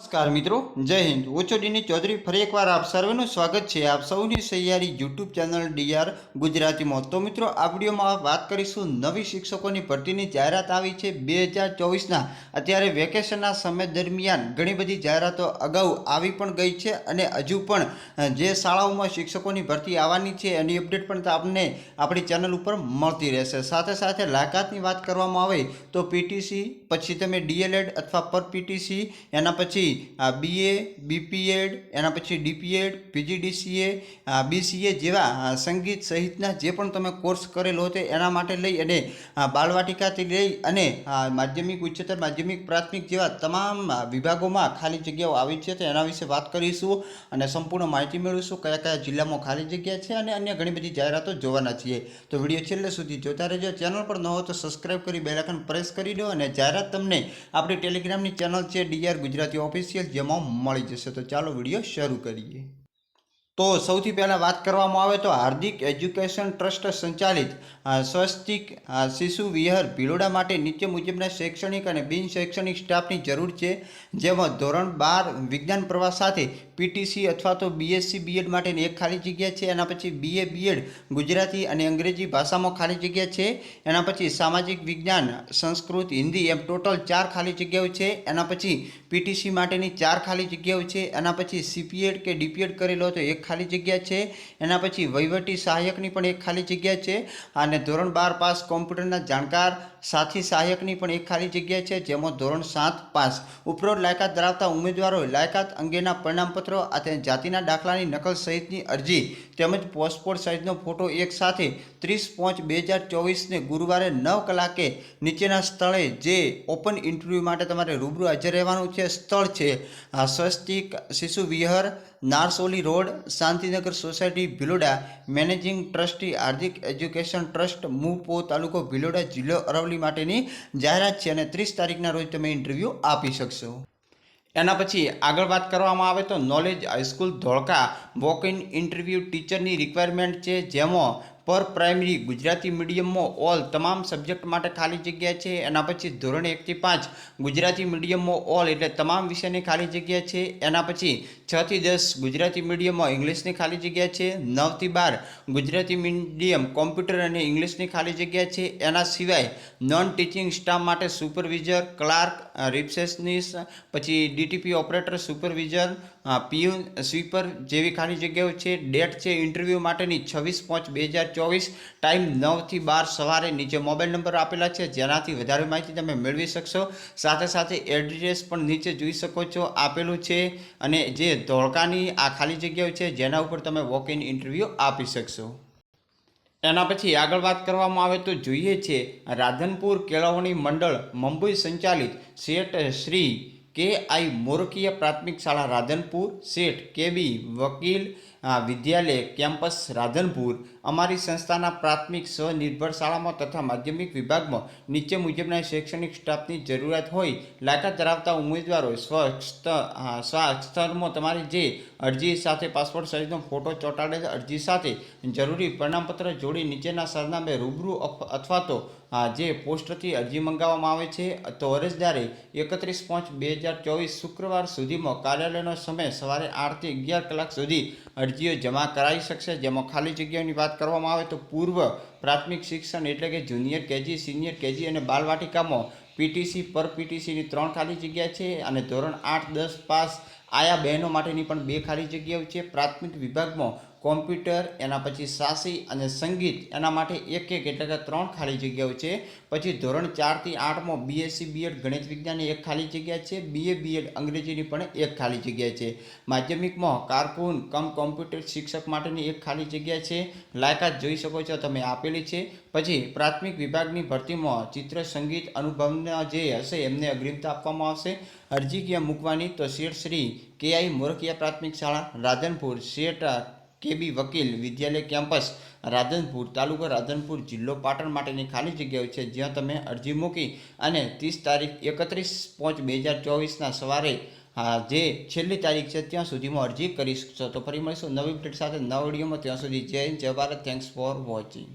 નમસ્કાર મિત્રો, જય હિન્દ. ઓચોડીની ચૌધરી ફરી એકવાર આપ સર્વેનું સ્વાગત છે. આપ સૌની સહિયારી યુટ્યુબ ચેનલ ડીઆર ગુજરાતીમાં. તો મિત્રો, આ વિડીયોમાં વાત કરીશું નવી શિક્ષકોની ભરતીની જાહેરાત આવી છે બે હજાર ચોવીસના. અત્યારે વેકેશનના સમય દરમિયાન ઘણી બધી જાહેરાતો અગાઉ આવી પણ ગઈ છે અને હજુ પણ જે શાળાઓમાં શિક્ષકોની ભરતી આવવાની છે એની અપડેટ પણ આપને આપણી ચેનલ ઉપર મળતી રહેશે. સાથે સાથે લાયકાતની વાત કરવામાં આવે તો પીટીસી પછી તમે ડીએલએડ અથવા પર પીટીસી એના પછી બીએ બીપીએડ એના પછી ડીપીએડ પીજીડીસીએ બીસીએ જેવા સંગીત સહિતના જે પણ તમે કોર્સ કરેલો છે એના માટે લઈ અને બાળવાટિકાથી લઈ અને માધ્યમિક, ઉચ્ચતર માધ્યમિક, પ્રાથમિક જેવા તમામ વિભાગોમાં ખાલી જગ્યાઓ આવી છે તો એના વિશે વાત કરીશું અને સંપૂર્ણ માહિતી મેળવીશું કયા કયા જિલ્લામાં ખાલી જગ્યા છે અને અન્ય ઘણી બધી જાહેરાતો જોવાના છીએ. તો વીડિયો છેલ્લે સુધી જોતા રહેજો. ચેનલ પર ન હો તો સબસ્ક્રાઇબ કરી, બેલ પ્રેસ કરી દો અને જાહેરાત તમને આપણી ટેલિગ્રામની ચેનલ છે, ડીઆર ગુજરાતી ઓફિશિયલ જેમાં મળી જશે. તો ચાલો વીડિયો શરૂ કરીએ. તો સૌથી પહેલાં વાત કરવામાં આવે તો હાર્દિક એજ્યુકેશન ટ્રસ્ટ સંચાલિત સ્વસ્તિક શિશુ વિહાર ભિલોડા માટે નીચે મુજબના શૈક્ષણિક અને બિન શૈક્ષણિક સ્ટાફની જરૂર છે, જેમાં ધોરણ બાર વિજ્ઞાન પ્રવાહ સાથે પીટીસી અથવા તો બીએસસી બીએડ માટેની એક ખાલી જગ્યા છે, એના પછી બીએ બીએડ ગુજરાતી અને અંગ્રેજી ભાષામાં ખાલી જગ્યા છે, એના પછી સામાજિક વિજ્ઞાન, સંસ્કૃત, હિન્દી એમ ટોટલ ચાર ખાલી જગ્યાઓ છે, એના પછી પીટીસી માટેની ચાર ખાલી જગ્યાઓ છે, એના પછી સીપીએડ કે ડીપીએડ કરેલો તો એક ખાલી જગ્યા છે. એના પછી વહીવટી સહાયકની પણ એક ખાલી જગ્યા છે. અને ધોરણ બાર પાસ કોમ્પ્યુટરના જાણકાર સાથી સહાયકની પણ એક ખાલી જગ્યા છે, જેમાં ધોરણ સાત પાસ. ઉપરોક્ત લાયકાત ધરાવતા ઉમેદવારોએ લાયકાત અંગેના પરિણામપત્રો અને જાતિના દાખલાની નકલ સહિતની અરજી તેમજ પાસપોર્ટ સાઇઝનો ફોટો એક સાથે ત્રીસ પાંચ બે હજાર ચોવીસને ગુરુવારે નવ કલાકે નીચેના સ્થળે જે ઓપન ઇન્ટરવ્યૂ માટે તમારે રૂબરૂ હાજર રહેવાનું છે, સ્થળ છે. Swastik Shishu Vihar Narsoli road, Shantinagar society, Bhiloda managing trustee, Hardik education trust, મુપો તાલુકો ભિલોડા જિલ્લો અરવલી માટેની જાહેરાત છે અને ત્રીસ તારીખના રોજ તમે ઇન્ટરવ્યૂ આપી શકશો. એના પછી આગળ વાત કરવામાં આવે તો knowledge high school Dholka walk in interview ટીચરની requirement છે, જેમાં પર પ્રાઇમરી ગુજરાતી મીડિયમમાં ઓલ તમામ સબ્જેક્ટ માટે ખાલી જગ્યા છે. એના પછી ધોરણ એકથી પાંચ ગુજરાતી મીડિયમમાં ઓલ એટલે તમામ વિષયની ખાલી જગ્યા છે. એના પછી છથી દસ ગુજરાતી મીડિયમમાં ઇંગ્લિશની ખાલી જગ્યા છે. નવથી બાર ગુજરાતી મીડિયમ કોમ્પ્યુટર અને ઇંગ્લિશની ખાલી જગ્યા છે. એના સિવાય નોન ટીચિંગ સ્ટાફ માટે સુપરવિઝર, ક્લાર્ક, રિસેપ્શનિસ્ટ, પછી DTP operator, supervisor peon, sweeper જેવી ખાલી જગ્યાઓ છે. ડેટ છે ઇન્ટરવ્યૂ માટેની છવ્વીસ પાંચ બે હજાર ચોવીસ, ટાઈમ નવથી બાર સવારે નીચે મોબાઈલ નંબર આપેલા છે, જેનાથી વધારે માહિતી તમે મેળવી શકશો. સાથે સાથે એડ્રેસ પણ નીચે જોઈ શકો છો, આપેલું છે અને જે ધોળકાની આ ખાલી જગ્યાઓ છે, જેના ઉપર તમે વોક ઇન ઇન્ટરવ્યૂ આપી શકશો. એના પછી આગળ વાત કરવામાં આવે તો જોઈએ છે, રાધનપુર કેળવણી મંડળ મુંબઈ સંચાલિત શેઠ શ્રી કે આઈ મોરકીય પ્રાથમિક શાળા રાધનપુર, શેઠ કેબી વકીલ વિદ્યાલય કેમ્પસ રાધનપુર અમારી સંસ્થાના પ્રાથમિક સ્વનિર્ભર શાળામાં તથા માધ્યમિક વિભાગમાં નીચે મુજબના શૈક્ષણિક સ્ટાફની જરૂરિયાત હોય, લાયકાત ધરાવતા ઉમેદવારો સ્વાક્ષરમાં તમારી જે અરજી સાથે પાસપોર્ટ સાઇઝનો ફોટો, ચોંટાડેલ અરજી સાથે જરૂરી પ્રમાણપત્ર જોડી નીચેના સરનામે રૂબરૂ અથવા તો જે પોસ્ટથી અરજી મંગાવવામાં આવે છે, તો અરજદારે એકત્રીસ પાંચ બે હજાર ચોવીસ શુક્રવાર સુધીમાં કાર્યાલયનો સમય સવારે આઠથી અગિયાર કલાક સુધી અરજીઓ જમા કરાવી શકશે. જેમાં ખાલી જગ્યાઓની વાત કરવામાં આવે તો પૂર્વ પ્રાથમિક શિક્ષણ એટલે કે જુનિયર કેજી, સિનિયર કેજી અને બાલવાટિકામાં પીટીસી પર પીટીસીની ત્રણ ખાલી જગ્યા છે અને ધોરણ આઠ દસ પાસ આયા બહેનો માટેની પણ બે ખાલી જગ્યાઓ છે. પ્રાથમિક વિભાગમાં કોમ્પ્યુટર, એના પછી સાસી અને સંગીત, એના માટે એક એક એટલે કે ત્રણ ખાલી જગ્યાઓ છે. પછી ધોરણ ચારથી આઠમાં બીએસસી બીએડ ગણિત વિજ્ઞાનની એક ખાલી જગ્યા છે. બીએ બીએડ અંગ્રેજીની પણ એક ખાલી જગ્યા છે. માધ્યમિકમાં કારકુન, કમ કોમ્પ્યુટર શિક્ષક માટેની એક ખાલી જગ્યા છે. લાયકાત જોઈ શકો છો, તમે આપેલી છે. પછી પ્રાથમિક વિભાગની ભરતીમાં ચિત્ર, સંગીત અનુભવના જે હશે એમને અગ્રિમતા આપવામાં આવશે. અરજી ક્યાં મૂકવાની તો શેઠ શ્રી કેઆઈ મોરખિયા પ્રાથમિક શાળા, રાધનપુર, શેઠ કેબી વકીલ વિદ્યાલય કેમ્પસ, રાધનપુર, તાલુકો રાધનપુર જિલ્લો પાટણ માટેની ખાલી જગ્યાઓ છે, જ્યાં તમે અરજી મૂકી અને ત્રીસ તારીખ એકત્રીસ પાંચ બે હજાર ચોવીસના સવારે જે છેલ્લી તારીખ છે, ત્યાં સુધીમાં અરજી કરી શકશો. તો ફરી મળીશું નવી અપડેટ સાથે નવા વિડીયોમાં ત્યાં સુધી જય જય ભારત. Thanks for watching